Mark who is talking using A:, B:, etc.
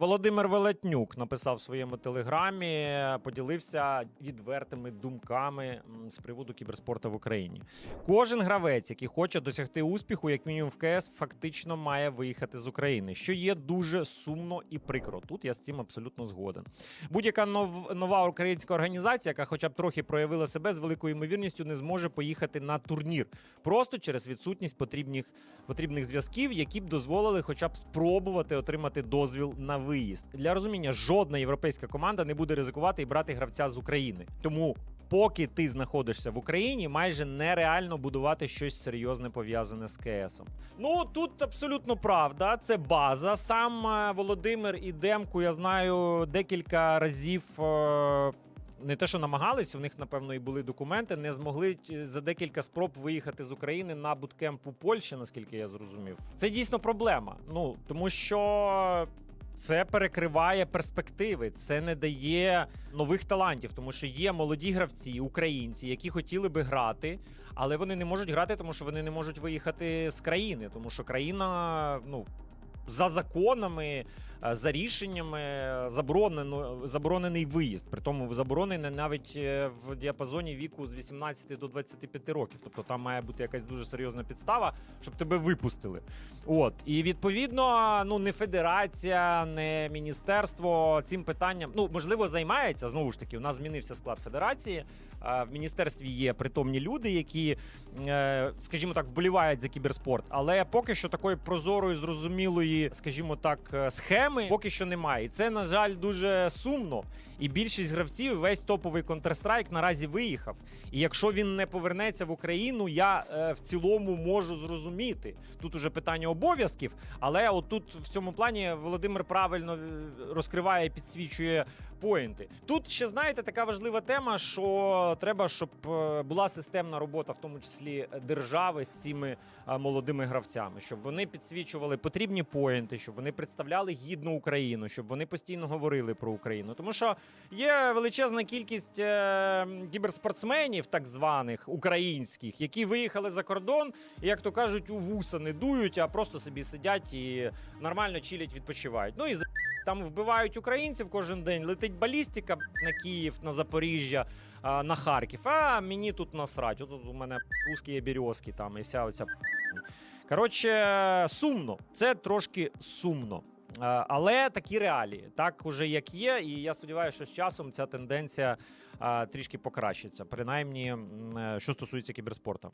A: Володимир Велетнюк написав в своєму телеграмі, поділився відвертими думками з приводу кіберспорту в Україні. Кожен гравець, який хоче досягти успіху, як мінімум в КС, фактично має виїхати з України, що є дуже сумно і прикро. Тут я з цим абсолютно згоден. Будь-яка нов- нова українська організація, яка хоча б трохи проявила себе з великою ймовірністю, не зможе поїхати на турнір просто через відсутність потрібних, потрібних зв'язків, які б дозволили хоча б спробувати отримати дозвіл на. Для розуміння, жодна європейська команда не буде ризикувати і брати гравця з України. Тому. Поки ти знаходишся в Україні, майже нереально будувати щось серйозне пов'язане з КСом. Ну тут абсолютно правда. Це база. Сам е, Володимир і Демку, я знаю, декілька разів. е, Не те, що намагались, у них, напевно, і були документи, не змогли е, за декілька спроб виїхати з України на буткемп у Польщі, наскільки я зрозумів. Це дійсно проблема. Ну тому що це перекриває перспективи, це не дає нових талантів, тому що є молоді гравці, українці, які хотіли би грати, але вони не можуть грати, тому що вони не можуть виїхати з країни, тому що країна, ну. За законами, за рішеннями заборонено заборонений виїзд. При тому заборонений навіть е, в діапазоні віку з 18 до 25 років. Тобто там має бути якась дуже серйозна підстава, щоб тебе випустили. От і відповідно, ну не федерація, не міністерство цим питанням. Ну можливо, займається знову ж таки. У нас змінився склад федерації. В міністерстві є притомні люди, які, е, скажімо так, вболівають за кіберспорт. Але поки що такої прозорої, зрозумілої, скажімо так, е, схеми поки що немає. І це, на жаль, дуже сумно. І більшість гравців, весь топовий Counter-Strike наразі виїхав. І якщо він не повернеться в Україну, я е, в цілому можу зрозуміти. Тут уже питання обов'язків, але отут в цьому плані Володимир правильно е, розкриває і підсвічує поінти. Тут ще знаєте така важлива тема, що треба, щоб е, була системна робота, в тому числі держави з цими е, молодими гравцями, щоб вони підсвічували потрібні поінти, щоб вони представляли гідну Україну, щоб вони постійно говорили про Україну. Тому що є величезна кількість е, кіберспортсменів, так званих українських, які виїхали за кордон, і як то кажуть, у вуса не дують, а просто собі сидять і нормально чилять, відпочивають. Ну і там вбивають українців кожен день, летить балістика на Київ, на Запоріжжя, на Харків. А мені тут насрать. От у мене русські березки там і вся оця. Коротше, сумно. Це трошки сумно. Але такі реалії, так уже як є, і я сподіваюся, що з часом ця тенденція трішки покращиться, принаймні е, що стосується кіберспорту.